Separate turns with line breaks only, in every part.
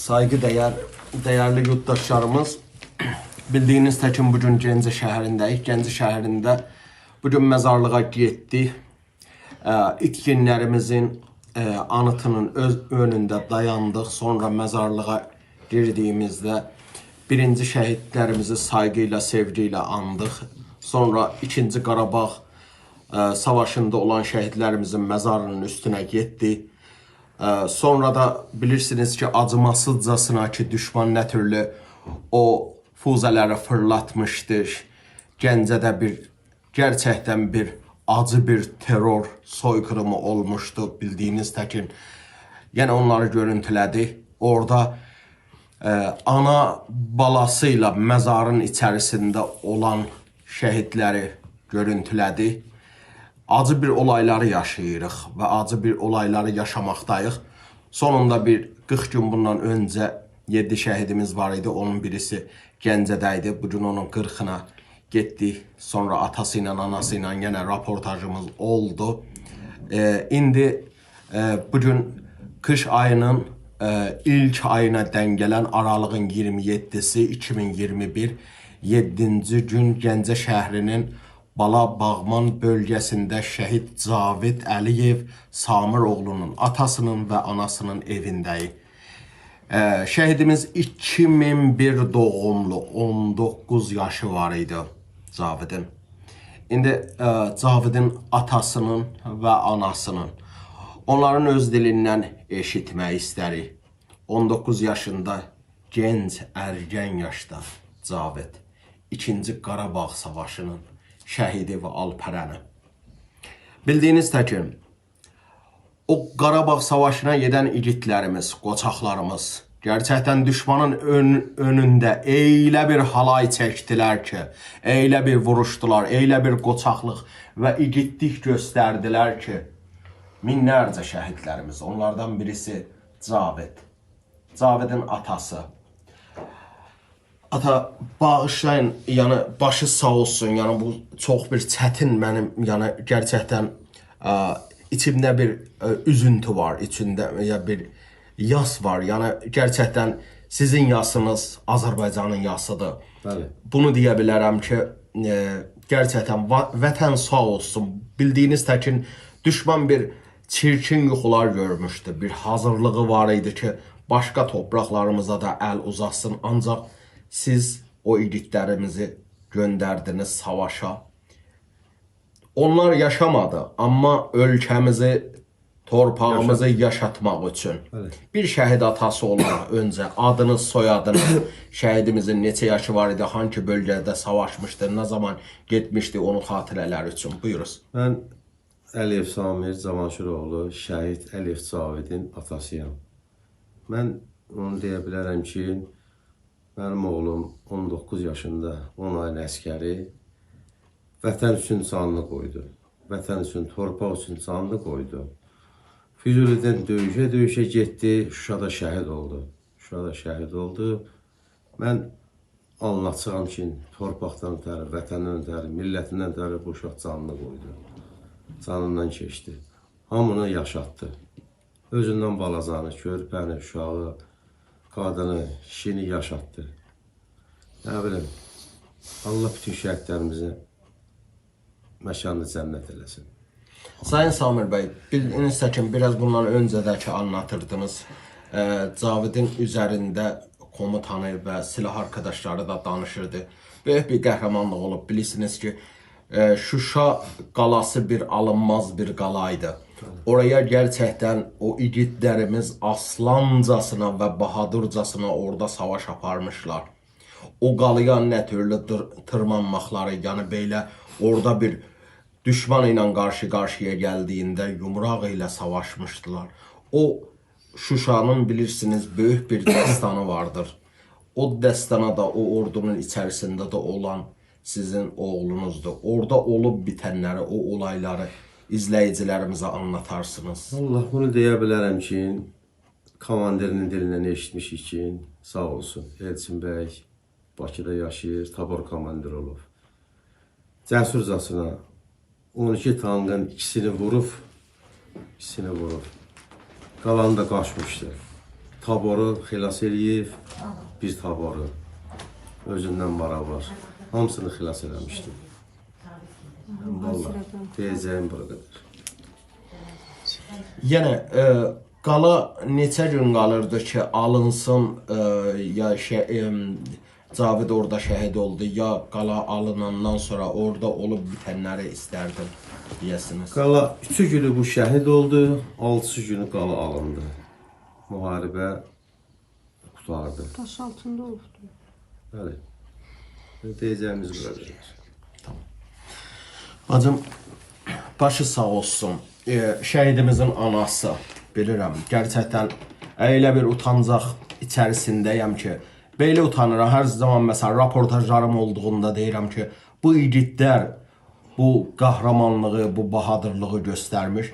Saygıdeğer, değerli yurttaşlarımız, bildiğiniz təkin bugün Gəncə şəhərindəyik. Gəncə şəhərində bugün məzarlığa getdik. İtkinlərimizin anıtının öz önündə dayandıq. Sonra məzarlığa girdiyimizdə birinci şəhidlərimizi sayğı ilə, sevgi ilə andıq. Sonra ikinci Qarabağ savaşında olan şəhidlərimizin məzarının üstünə getdik. Ee, Sonra da bilirsiniz ki acımasızcasına ki düşman ne türlü o füzeleri fırlatmıştır. Gəncədə bir gerçekten bir acı bir terör soykırımı olmuştu bildiğiniz təkin. Yine onları görüntülədi. Orada e, ana balasıyla mezarın içerisinde olan şehitleri görüntülədi acı bir olayları yaşayırıq və acı bir olayları yaşamaqdayıq. Sonunda bir 40 gün bundan öncə 7 şəhidimiz var idi. Onun birisi Gəncədə idi. Bu onun 40-ına getdik. Sonra atası ilə, anası ilə yenə raportajımız oldu. Ee, indi e, bu gün ayının e, ilk ayına denk gelen aralığın 27'si 2021 7. gün Gəncə şəhrinin Bala Bağman bölgəsində şəhid Cavid Əliyev Samiroğlunun atasının və anasının evindəyik. Ee, şəhidimiz 2001 doğumlu 19 yaşı var idi Cavidin. İndi e, Cavidin atasının və anasının onların öz dilindən eşitmək istərik. 19 yaşında gənc ərgən yaşda Cavid 2-ci Qarabağ savaşının şəhidi və alpərəni. Bildiyiniz təkin o Qarabağ savaşına gedən igidlərimiz, qoçaqlarımız gerçəkdən düşmanın ön, önündə eylə bir halay çəkdilər ki, eylə bir vuruşdular, eylə bir qoçaqlıq və igidlik göstərdilər ki, minlərcə şəhidlərimiz, onlardan birisi Cavid. Cavidin atası. Ata bağışlayın, yəni başı sağ olsun. Yəni bu çox bir çətin mənim, yəni gerçəkdən ə, içimdə bir ə, üzüntü var, içində ya bir yas var. Yəni gerçəkdən sizin yasınız Azərbaycanın yasıdır.
Bəli.
Bunu deyə bilərəm ki, e, gerçəkdən vətən sağ olsun. Bildiyiniz təkin düşman bir çirkin yuxular görmüşdü. Bir hazırlığı var idi ki, başqa torpaqlarımıza da əl uzatsın. Ancaq siz o igidlərimizi göndərdiniz savaşa. Onlar yaşamadı, amma ölkəmizi, torpağımızı yaşatmaq üçün.
Bəli.
Bir şəhid atası olaraq öncə adınız, soyadınız, şəhidimizin neçə yaşı var idi, hangi bölgədə savaşmışdı, nə zaman getmişdi onun xatirələri üçün. Buyuruz.
Mən Əliyev Samir Cavanşiroğlu, şəhid Əliyev Cavidin atasıyam. Mən onu deyə bilərəm ki, mənim oğlum 19 yaşında 10 ayın əskəri vətən üçün canını qoydu. Vətən üçün, torpaq üçün canını qoydu. Füzulidən döyüşə-döyüşə getdi, Şuşada şəhid oldu. Şuşada şəhid oldu. Mən anlatacağım ki, torpaqdan ötəri, vətəndən ötəri, millətindən ötəri bu uşaq canını qoydu. Canından keçdi. Hamını yaşatdı. Özündən balacanı, körpəni, uşağı, qadını, kişini yaşatdı. Nə bilim, Allah bütün şəhidlərimizi məkanını cənnət eləsin.
Sayın Samir bəy, bildiyiniz təkin biraz bundan öncədəki anlatırdınız. E, Cavidin üzərində komutanı və silah arkadaşları da danışırdı. Böyük bir qəhrəmanlıq olub. Bilirsiniz ki, e, Şuşa qalası bir alınmaz bir qalaydı. Oraya gerçəkdən o igidlərimiz aslancasına və bahadırcasına orada savaş aparmışlar. O qalaya nə türlü tırmanmaqları, yəni belə orada bir düşman ilə qarşı-qarşıya gəldiyində yumraq ilə savaşmışdılar. O Şuşanın bilirsiniz böyük bir dəstanı vardır. O dəstana da o ordunun içərisində də olan sizin oğlunuzdur. Orada olub bitənləri, o olayları izləyicilərimizə anlatarsınız.
Allah bunu deyə bilərəm ki, komandirinin dilindən eşitmişik ki, sağ olsun Elçin bəy Bakıda yaşayır, tabor komandir olub. Cəsurcasına 12 tankın ikisini vurub, ikisini vurub. Qalanı da qaçmışdı. taboru xilas eləyib, bir taboru özündən barabar. Hamısını xilas eləmişdim. Vallahi deyəcəyim bu qədər.
Yəni e, qala neçə gün qalırdı ki, alınsın e, ya şə, e, Cavid orada şəhid oldu ya qala alınandan sonra orada olub bitənləri istərdim deyəsiniz.
Qala 3 günü bu şəhid oldu, 6 günü qala alındı. Müharibə qutardı.
Taş altında olubdu.
Bəli. Deyəcəyimiz bu qədər.
Bacım başı sağ olsun. E, şəhidimizin anası bilirəm. Gerçəkdən elə bir utancaq içərisindəyəm ki, belə utanıram. Hər zaman məsələn reportajlarım olduğunda deyirəm ki, bu igidlər bu qəhrəmanlığı, bu bahadırlığı göstərmiş.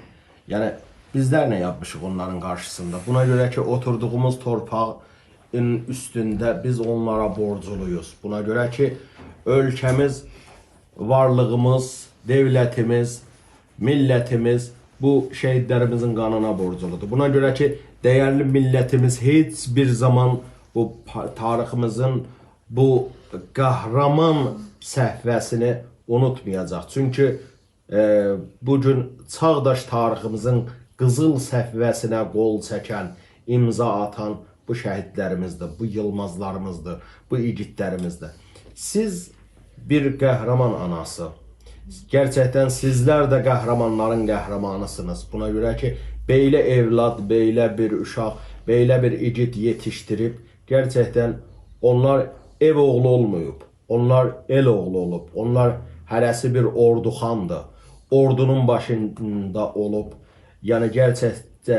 Yəni bizlər nə yapmışıq onların qarşısında? Buna görə ki, oturduğumuz torpağın üstündə biz onlara borcluyuz. Buna görə ki, ölkəmiz varlığımız, devlətimiz, millətimiz bu şəhidlərimizin qanına borcludur. Buna görə ki, dəyərli millətimiz heç bir zaman bu tariximizin bu qəhrəman səhvəsini unutmayacaq. Çünki e, bu çağdaş tariximizin qızıl səhvəsinə qol çəkən, imza atan bu şəhidlərimizdir, bu yılmazlarımızdır, bu igidlərimizdir. Siz bir qəhrəman anası. Gerçəkdən sizlər də qəhrəmanların qəhrəmanısınız. Buna görə ki, belə evlad, belə bir uşaq, belə bir igid yetişdirib, gerçəkdən onlar ev oğlu olmayıb. Onlar el oğlu olub. Onlar hərəsi bir orduxandır. Ordunun başında olub. Yəni gerçəkdə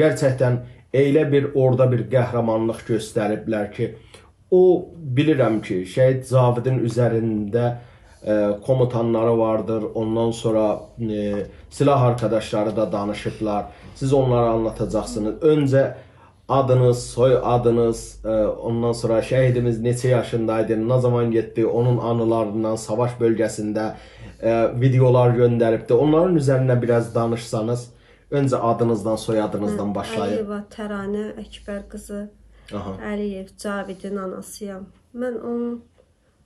gerçəkdən elə bir orada bir qəhrəmanlıq göstəriblər ki, o bilirəm ki, şəhid Cavidin üzərində e, komutanları vardır. Ondan sonra e, silah arkadaşları da danışıblar. Siz onlara anlatacaqsınız. Öncə adınız, soy adınız, e, ondan sonra şəhidimiz neçə yaşındaydı, nə zaman getdi, onun anılarından savaş bölgəsində e, videolar göndəribdi. Onların üzərində biraz danışsanız, öncə adınızdan, soyadınızdan başlayıb.
Əliyeva Təranə Əkbər qızı
Aha.
Əliyev Cavidin anasıyam. Mən onun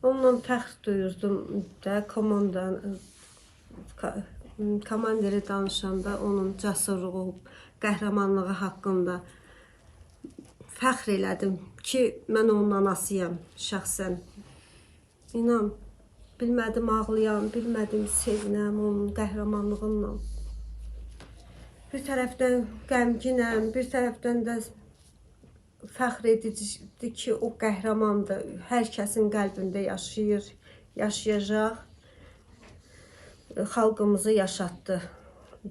onunla fəxr duyurdum da komandan komandiri danışanda onun cəsurluğu, qəhrəmanlığı haqqında fəxr elədim ki, mən onun anasıyam şəxsən. İnan, bilmədim ağlayam, bilmədim sevinəm onun qəhrəmanlığından. Bir tərəfdən qəmginəm, bir tərəfdən də fəxr edicidir ki, o qəhrəmandır. Hər kəsin qəlbində yaşayır, yaşayacaq. Xalqımızı yaşatdı.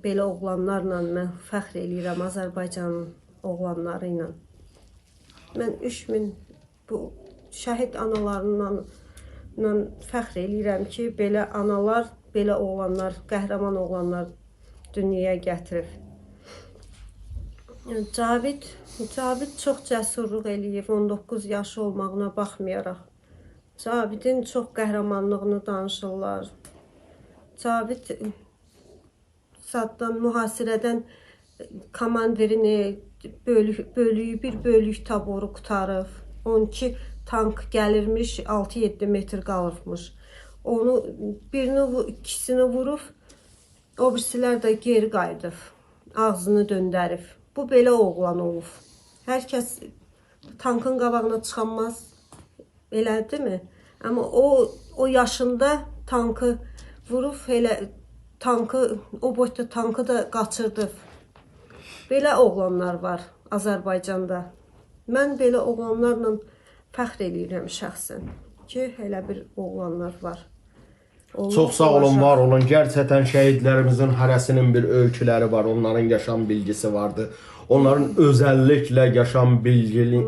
Belə oğlanlarla mən fəxr eləyirəm Azərbaycanın oğlanları ilə. Mən 3000 bu şəhid analarından ilə fəxr eləyirəm ki, belə analar, belə oğlanlar, qəhrəman oğlanlar dünyaya gətirib. Cavid, Cavid çox cəsurluq eləyib 19 yaşı olmağına baxmayaraq. Cavidin çox qəhrəmanlığını danışırlar. Cavid Saddam mühasirədən komandirini bölük, bölüyü bir bölük taboru qutarıb. 12 tank gəlirmiş, 6-7 metr qalıbmış. Onu birini ikisini vurub, o birisilər də geri qayıdıb. Ağzını döndərib. Bu belə oğlan olub. Hər kəs tankın qabağına çıxanmaz. Elədimi? Amma o o yaşında tankı vurub elə tankı o boyda tankı da qaçırdı. Belə oğlanlar var Azərbaycanda. Mən belə oğlanlarla fəxr eləyirəm şəxsən ki, elə bir oğlanlar var.
Çox sağ olun, var olun. Gerçəkdən şəhidlərimizin hərəsinin bir öyküləri var, onların yaşam bilgisi vardı. Onların özəlliklə yaşam bilgili,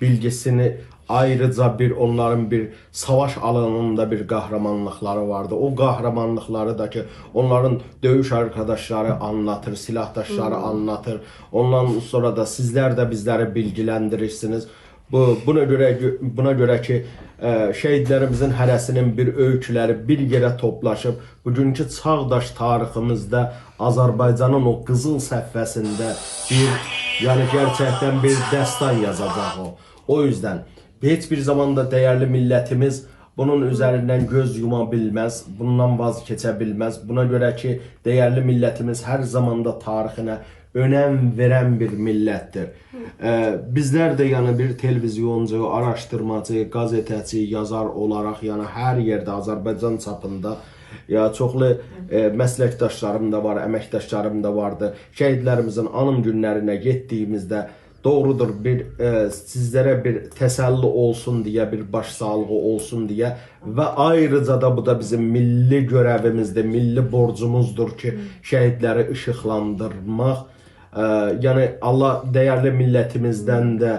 bilgisini ayrıca bir onların bir savaş alanında bir qəhrəmanlıqları vardı. O qəhrəmanlıqları da ki, onların döyüş arkadaşları anlatır, silahdaşları anlatır. Ondan sonra da sizlər də bizləri bilgilendirirsiniz. Bu buna göre buna göre ki e, şəhidlərimizin hərəsinin bir öyküləri bir yerə toplaşıb bugünkü çağdaş tariximizdə Azərbaycanın o qızıl səhifəsində bir yəni gerçəkdən bir dəstan yazacaq o. O yüzden heç bir zamanda değerli milletimiz bunun üzerinden göz yuma bilmez, bundan vazgeçe bilmez. Buna göre ki değerli milletimiz her zamanda tarihine önəm verən bir millətdir. Ə, bizlər də yəni bir televizioncu, araşdırmacı, qəzetəçi, yazar olaraq yəni hər yerdə Azərbaycan çapında ya çoxlu e, məsləkdaşlarım da var, əməkdaşlarım da vardı. Şəhidlərimizin anım günlərinə getdiyimizdə doğrudur bir e, sizlərə bir təsəlli olsun deyə, bir başsağlığı olsun deyə və ayrıca da bu da bizim milli görəvimizdir, milli borcumuzdur ki, şəhidləri işıqlandırmaq yəni Allah dəyərli millətimizdən də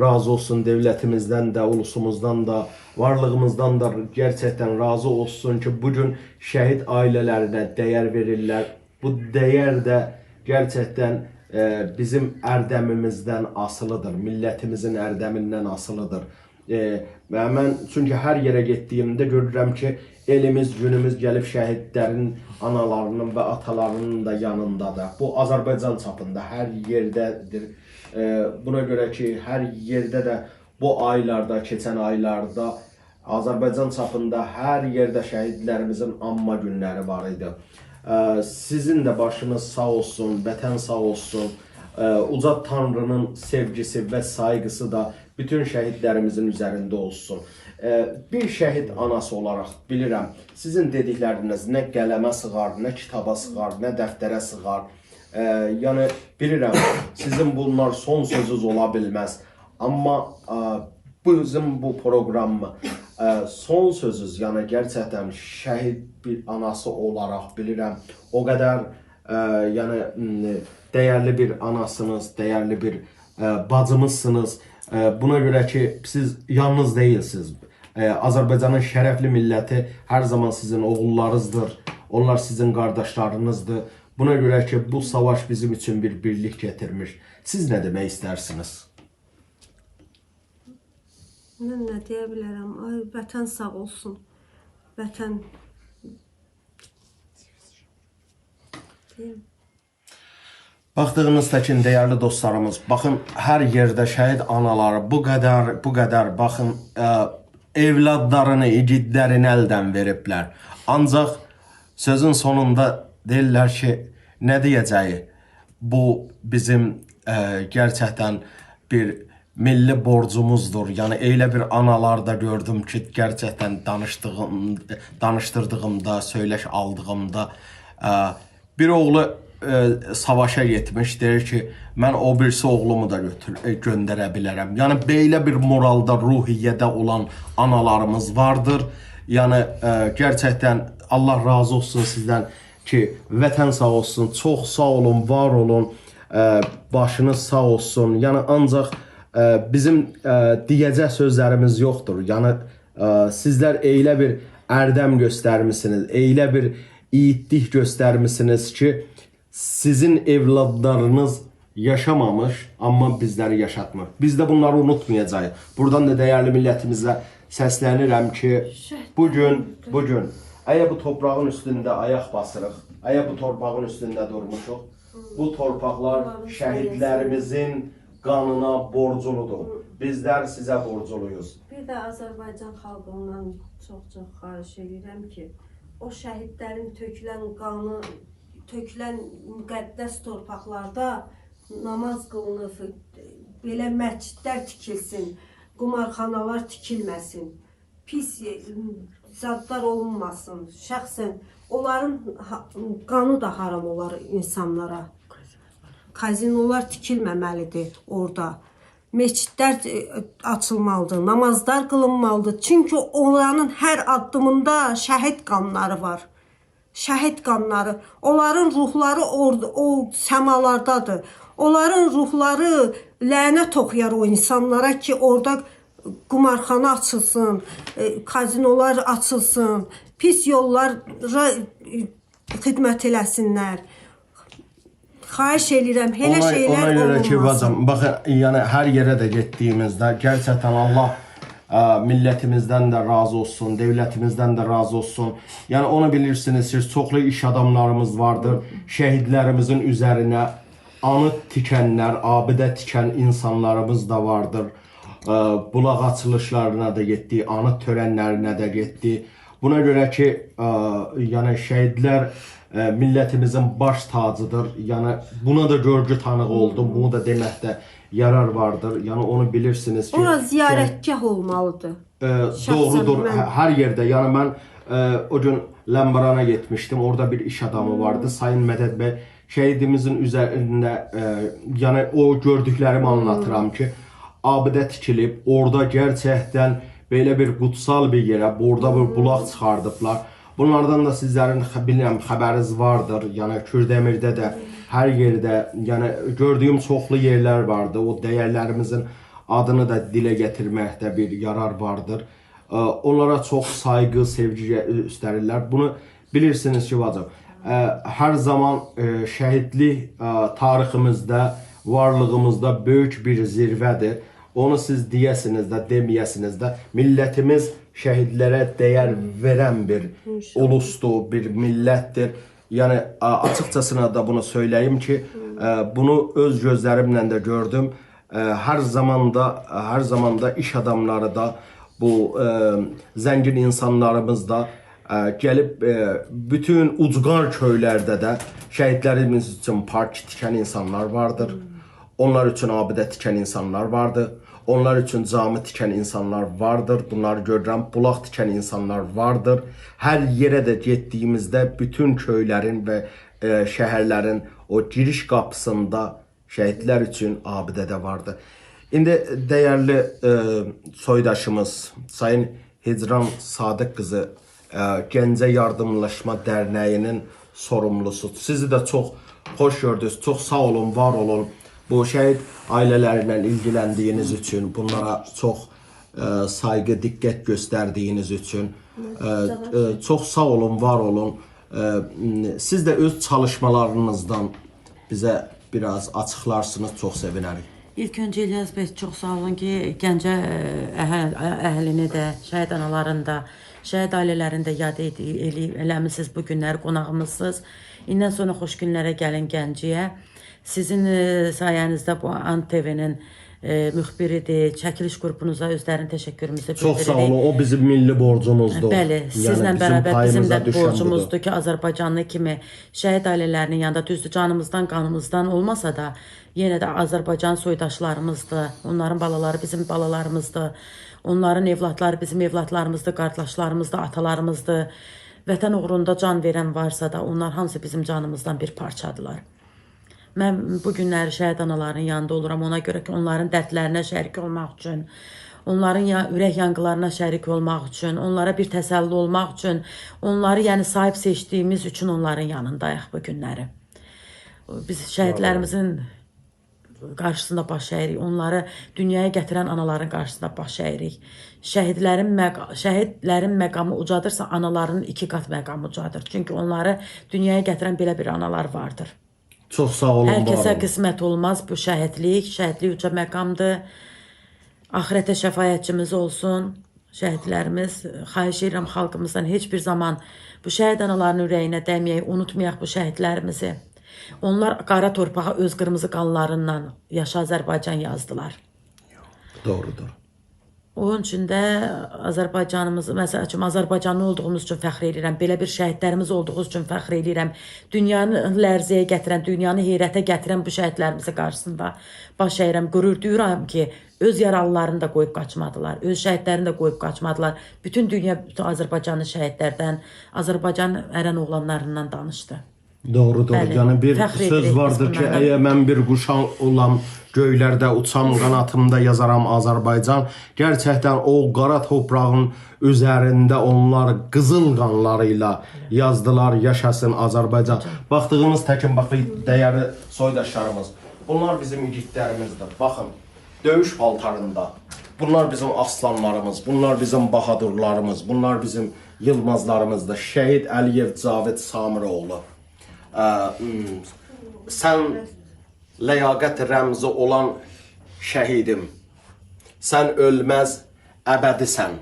razı olsun, dövlətimizdən də, ulusumuzdan da, varlığımızdan da gerçəkdən razı olsun ki, bu gün şəhid ailələrinə dəyər verirlər. Bu dəyər də gerçəkdən bizim ərdəmimizdən asılıdır, millətimizin ərdəmindən asılıdır. E, və mən çünki hər yerə getdiyimdə görürəm ki, elimiz, günümüz gəlib şəhidlərin analarının və atalarının da yanındadır. Bu Azərbaycan çapında hər yerdədir. E, buna görə ki, hər yerdə də bu aylarda, keçən aylarda Azərbaycan çapında hər yerdə şəhidlərimizin anma günləri var idi. Ee, Sizin de başınız sağ olsun, vətən sağ olsun. Uca Tanrının sevgisi ve saygısı da bütün şəhidlərimizin üzərində olsun. Bir şəhid anası olaraq bilirəm, sizin dedikləriniz nə qələmə sığar, nə kitaba sığar, nə dəftərə sığar. Yəni bilirəm, sizin bunlar son sözünüz ola bilməz. Amma e, bu bizim bu proqramı e, son sözünüz, yəni gerçəkdən şəhid bir anası olaraq bilirəm. O qədər e, yəni m, dəyərli bir anasınız, dəyərli bir e, bacımızsınız. E, buna görə ki siz yalnız değilsiniz. E, Azərbaycanın şərəfli milləti hər zaman sizin oğullarınızdır. Onlar sizin qardaşlarınızdır. Buna görə ki bu savaş bizim üçün bir birlik getirmiş. Siz nə demək istərsiniz?
Mən nə deyə? Ay vətən sağ olsun. Vətən Deyim.
Baxdığınız təkin dəyərli dostlarımız, baxın hər yerdə şəhid anaları bu qədər, bu qədər baxın ə, evladlarını, igidlərini əldən veriblər. Ancaq sözün sonunda deyirlər ki, nə deyəcəyi? Bu bizim ə, gerçəkdən bir milli borcumuzdur. Yəni elə bir analar da gördüm ki, gerçəkdən danışdığım, danışdırdığımda, söyləş aldığımda ə, bir oğlu e, savaşa getmiş deyir ki, mən o birisi oğlumu da götür e, göndərə bilərəm. Yəni belə bir moralda, ruhiyyədə olan analarımız vardır. Yəni e, gerçəkdən Allah razı olsun sizdən ki, vətən sağ olsun, çox sağ olun, var olun. E, başınız sağ olsun. Yəni ancaq e, bizim e, deyəcək sözlərimiz yoxdur. Yəni e, sizlər eylə bir ərdəm göstərmisiniz, eylə bir yiğitlik göstermişsiniz ki sizin evladlarınız yaşamamış ama bizleri yaşatmır. Biz de bunları unutmayacağız. Buradan da değerli milletimizle seslenirəm ki bugün bugün əgər bu toprağın üstünde ayak basırıq, əgər bu torpağın üstünde durmuşuq, bu torpaqlar şəhidlərimizin qanına borculudur. Bizler size borculuyuz.
Bir də Azərbaycan xalqından çox-çox xahiş edirəm ki, o şəhidlərin tökülən qanı, tökülən müqəddəs torpaqlarda namaz qılınıb, belə məscidlər tikilsin, qumarxanalar tikilməsin, pis e, zadlar olunmasın. Şəxsən onların qanı da haram olar insanlara. Kazinolar tikilməməlidir orada. Meçidlər e, açılmalıdır, namazlar qılınmalıdır. Çünki onların hər addımında şəhid qanları var. Şəhid qanları. Onların ruhları orada, o səmalardadır. Onların ruhları lənət oxuyar o insanlara ki, orada qumarxana açılsın, e, kazinolar açılsın, pis yollara e, xidmət eləsinlər. Xahiş edirəm, elə
ona,
şeylər
ona görə ki,
olmasın.
bacım, baxın, yəni hər yerə də getdiyimizdə gerçəkdən Allah ə, millətimizdən də razı olsun, dövlətimizdən də razı olsun. Yəni onu bilirsiniz, siz çoxlu iş adamlarımız vardır. Şəhidlərimizin üzərinə anı tikənlər, abidə tikən insanlarımız da vardır. Ə, bulaq açılışlarına da getdi, anı törənlərinə də getdi. Buna görə ki, ə, yəni şəhidlər ə, millətimizin baş tacıdır. Yəni buna da görgü tanığı oldum. Bunu da deməkdə yarar vardır. Yəni onu bilirsiniz ki,
Ora ziyarətgah olmalıdır.
Ə,
Şəxsən
doğrudur.
mən-
Hə- Hər yerdə. Yəni mən ə, o gün Ləmbarana getmişdim. Orada bir iş adamı vardı. Sayın Mədəd bəy şəhidimizin üzərində ə, yəni o gördüklərimi anlatıram ki, abidə tikilib, orada gerçəkdən belə bir qutsal bir yerə, orada bir bulaq çıxardıblar. Bunlardan da sizlərin bilirəm xəbəriniz vardır. Yəni Kürdəmirdə də hər yerdə, yəni gördüyüm çoxlu yerlər vardı. O dəyərlərimizin adını da dilə gətirməkdə bir yarar vardır. Onlara çox sayğı, sevgi göstərirlər. Bunu bilirsiniz ki, bacım. Hər zaman şəhidlik tariximizdə, varlığımızda böyük bir zirvədir. Onu siz deyəsiniz də, deməyəsiniz də, millətimiz şəhidlərə dəyər verən bir ulusdur, bir millətdir. Yəni açıqcasına da bunu söyləyim ki, ə, bunu öz gözlərimlə də gördüm. Ə, Hər zamanda hər zamanda iş adamları da bu ə, zəngin insanlarımız da gəlib bütün ucqar köylərdə də şəhidlərimiz üçün park tikən insanlar vardır. Onlar üçün abidə tikən insanlar vardır. Onlar üçün cami tikən insanlar vardır. Bunları görürəm. Bulaq tikən insanlar vardır. Hər yerə də getdiyimizdə bütün köylərin və e, şəhərlərin o giriş qapısında şəhidlər üçün abidə də vardı. İndi dəyərli e, soydaşımız Sayın Hicran Sadiq qızı e, Gəncə Yardımlaşma Dərnəyinin sorumlusu. Sizi də çox xoş gördük. Çox sağ olun, var olun. Bu şəhid ailələrlə ilgiləndiyiniz üçün, bunlara çox e, sayğı, diqqət göstərdiyiniz üçün e, e, çox sağ olun, var olun. E, m, siz də öz çalışmalarınızdan bizə biraz açıqlarsınız, çox sevinərik.
İlk öncə İlyas bəy çox sağ olun ki, Gəncə əhl əhlini də, şəhid analarını da, şəhid ailələrini də yad ed- eləyib eləmisiniz bu günləri qonağımızsınız. İndən sonra xoş günlərə gəlin Gəncəyə. Sizin e, sayənizdə bu ANTV-nin e, müxbiridir, çəkiliş qrupunuza özlərinin təşəkkürümüzü
Çox sağ
bildiririk.
olun. O bizim milli borcumuzdur.
Bəli, sizlə
Yəni,
bərabər bizim də borcumuzdur ki, Azərbaycanlı kimi şəhid ailələrinin yanında düzdür canımızdan, qanımızdan olmasa da, yenə də Azərbaycan soydaşlarımızdır. Onların balaları bizim balalarımızdır. Onların evladları bizim evladlarımızdır, qardaşlarımızdır, atalarımızdır. Vətən uğrunda can verən varsa da, onlar hamısı bizim canımızdan bir parçadılar. Mən bu günləri şəhid anaların yanında oluram ona görə ki, onların dərdlərinə şərik olmaq üçün, onların ya ürək yanğılarına şərik olmaq üçün, onlara bir təsəlli olmaq üçün, onları yəni sahib seçdiyimiz üçün onların yanındayıq bu günləri. Biz şəhidlərimizin qarşısında baş əyirik. Onları dünyaya gətirən anaların qarşısında baş əyirik. Şəhidlərin məq şəhidlərin məqamı ucadırsa, anaların iki qat məqamı ucadır. Çünki onları dünyaya gətirən belə bir analar vardır.
Çox sağ olun,
Hər
var olun.
qismət olmaz bu şəhidlik. Şəhidlik uca məqamdır. Axirətə şəfaətçimiz olsun. Şəhidlərimiz, xahiş edirəm xalqımızdan heç bir zaman bu şəhid anaların ürəyinə dəyməyək, unutmayaq bu şəhidlərimizi. Onlar qara torpağa öz qırmızı qanlarından yaşa Azərbaycan yazdılar.
Doğrudur.
Onun üçün də Azərbaycanımızı, məsəl üçün Azərbaycanlı olduğumuz üçün fəxr edirəm. Belə bir şəhidlərimiz olduğu üçün fəxr edirəm. Dünyanı lərzəyə gətirən, dünyanı heyrətə gətirən bu şəhidlərimizin qarşısında baş əyirəm, qürur duyuram ki, öz yaralılarını da qoyub qaçmadılar, öz şəhidlərini də qoyub qaçmadılar. Bütün dünya bütün Azərbaycanlı şəhidlərdən, Azərbaycan ərən oğlanlarından danışdı.
Doğrudur.
Bəli,
Yəni bir
fəxr
söz vardır ki, əgər mən bir quşan olam, göylərdə uçam, qanatımda yazaram Azərbaycan. Gerçəkdən o qara torpağın üzərində onlar qızıl qanları ilə yazdılar yaşasın Azərbaycan. Baxdığımız təkin baxı dəyərli soydaşlarımız. Bunlar bizim igidlərimizdir. Baxın, döyüş paltarında. Bunlar bizim aslanlarımız, bunlar bizim bahadurlarımız, bunlar bizim yılmazlarımızdır. Şəhid Əliyev Cavid Samiroğlu. Ə, m, sən ləyaqət rəmzi olan şəhidim. Sən ölməz əbədisən.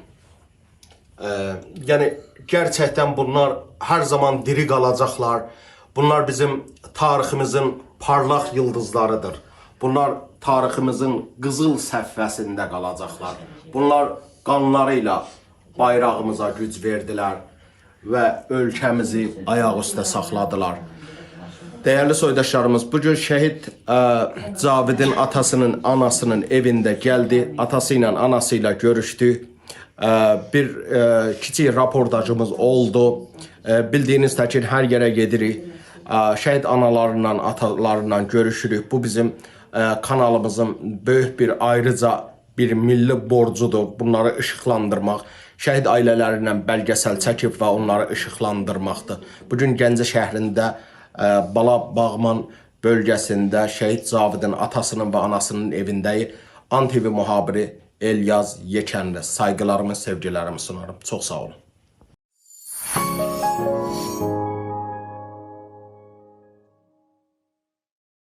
Ee, yəni gerçəkdən bunlar hər zaman diri qalacaqlar. Bunlar bizim tariximizin parlaq yıldızlarıdır. Bunlar tariximizin qızıl səhifəsində qalacaqlar. Bunlar qanları ilə bayrağımıza güc verdilər və ölkəmizi ayaq üstə saxladılar. Dəyərli soydaşlarımız, bu gün şəhid ə, Cavidin atasının, anasının evində gəldi. Atası ilə, anası ilə görüşdü. Ə, bir ə, kiçik raportajımız oldu. Ə, bildiyiniz təkin hər yerə gedirik. Ə, şəhid analarından, atalarından görüşürük. Bu bizim ə, kanalımızın böyük bir ayrıca bir milli borcudur. Bunları işıqlandırmaq, şəhid ailələrindən bəlgəsəl çəkib və onları işıqlandırmaqdır. Bu gün Gəncə şəhərində Bala Bağman bölgəsində şəhid Cavidin atasının və anasının evindəyik. ANTV mühabiri Elyaz Yekənli. Sayğılarımı, sevgilərimi sunarım. Çox sağ olun.